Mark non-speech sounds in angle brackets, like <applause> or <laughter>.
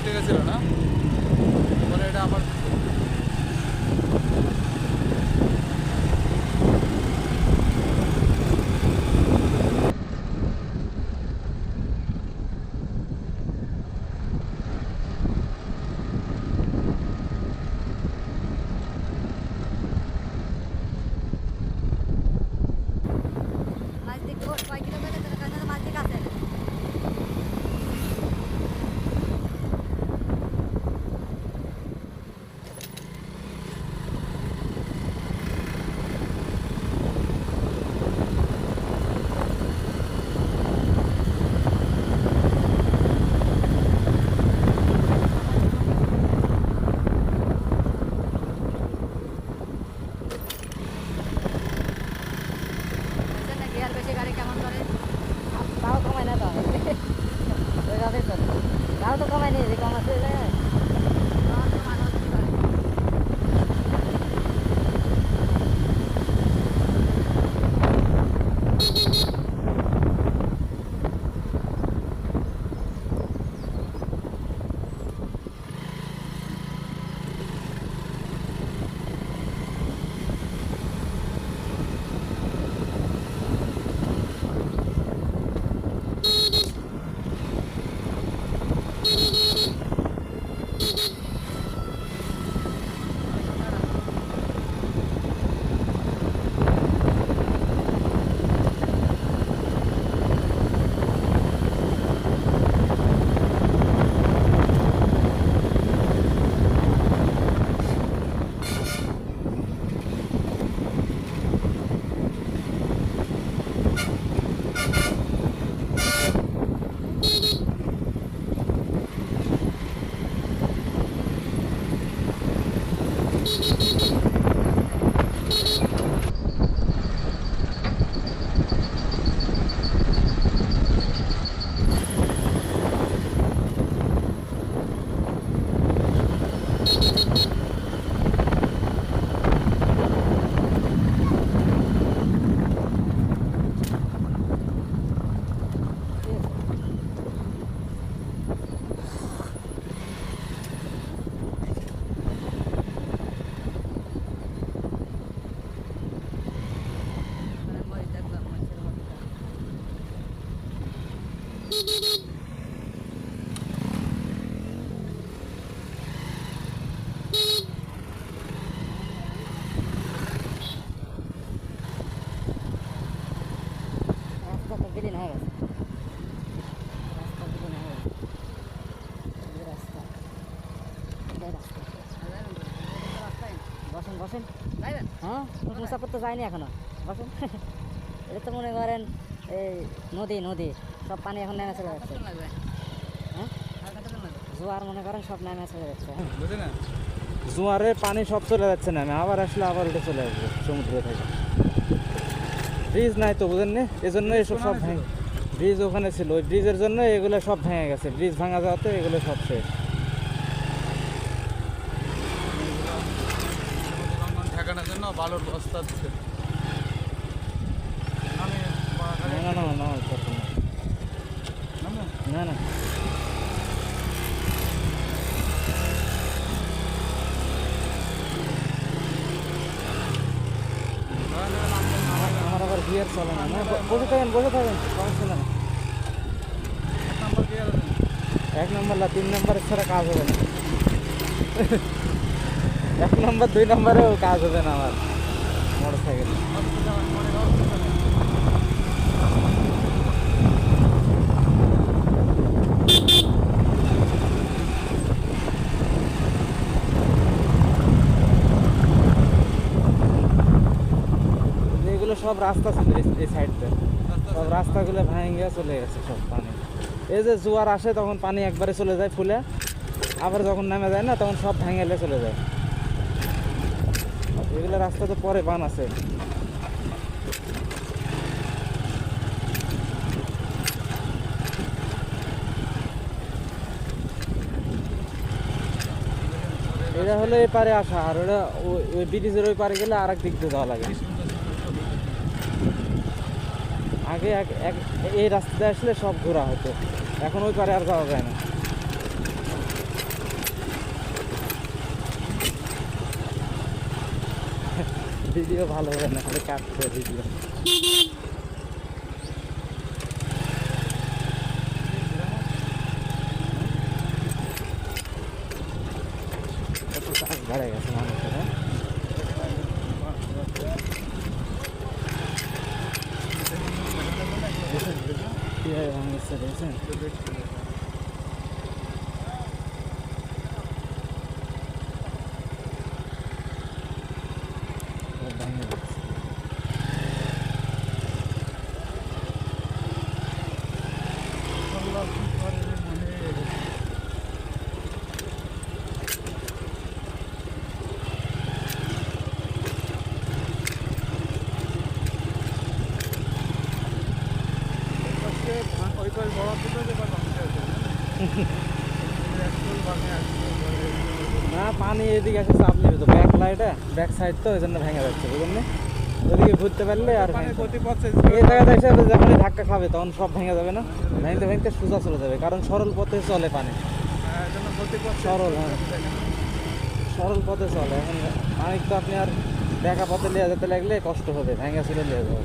উঠে গেছিল না? পরে এটা আবার বসেন। হ্যাঁ? মুসাফর তো যায়নি এখনও। বসেন। <laughs> এটা তো মনে করেন এই নদী নদী। সব পানি এখন নেমে চলে যাচ্ছে। হ্যাঁ? জোয়ার মনে করেন সব নেমে চলে যাচ্ছে। না। জোয়ারে পানি সব চলে যাচ্ছে না আবার আসলে আবার উঠে চলে আসবে সমুদ্র থেকে। ব্রিজ নাই তো বুঝেন না? এই জন্য এসব সব ভেঙে ব্রিজ ওখানে ছিল। ওই ব্রিজের জন্য এগুলো সব ভেঙে গেছে। ব্রিজ ভাঙা যাওয়াতে এগুলো সব শেষ। জন্য বালুর বস্তা দিচ্ছে না না না না না। না আমার আবার বিয়ের চলে না না বসে থাকেন বসে থাকেন সমস্যা না এক নম্বর না তিন নম্বরের ছাড়া কাজ হবে না। এক নম্বর, দুই নম্বরেও কাজ হবে না আমার। মোটর সাইকেল সব রাস্তা ছিল এই- সাইডটা। সব রাস্তাগুলো ভেঙে চলে গেছে সব পানি। এই যে জোয়ার আসে, তখন পানি একবারে চলে যায় ফুলে। আবার যখন নেমে যায় না, তখন সব ভেঙেলে চলে যায়। এগুলো রাস্তাতে পরে বান আছে। এটা হলো এই পারে আসা, আর ওটা ওই- ব্রিজের ওই পারে গেলে আর এক দিক দিয়ে যাওয়া লাগে। আগে এক- এই রাস্তাতে আসলে সব ঘোরা হতো। এখন ওই পারে আর যাওয়া যায় না। ভিডিও ভালো হবে না খালি কাটছে ভিডিও। বেড়ে গেছে মানুষের হ্যাঁ? ভাঙছে দেখছেন সব ভেঙে যাচ্ছে ওই পাশ বড় ছিল যে পাশ ভাঙতে আছে একদম ভাঙে আসছে না পানি এদিকে এসে চাপ নেবে তো ব্যাক লাইটে ব্যাক সাইড তো ওই জন্য ভেঙে যাচ্ছে বুঝলেন ওদিকে ঘুরতে পারলে আর এই জায়গাতে এসে যখনই ধাক্কা খাবে তখন সব ভেঙে যাবে না? ভেঙতে ভেঙতে সোজা চলে যাবে কারণ সরল পথে চলে পানি। গতিপথ সরল হ্যাঁ। সরল পথে চলে এখন পানি তো আপনি আর দেখা পথে লিয়ে যেতে লাগলে কষ্ট হবে ভেঙে চলে লিয়ে যাবে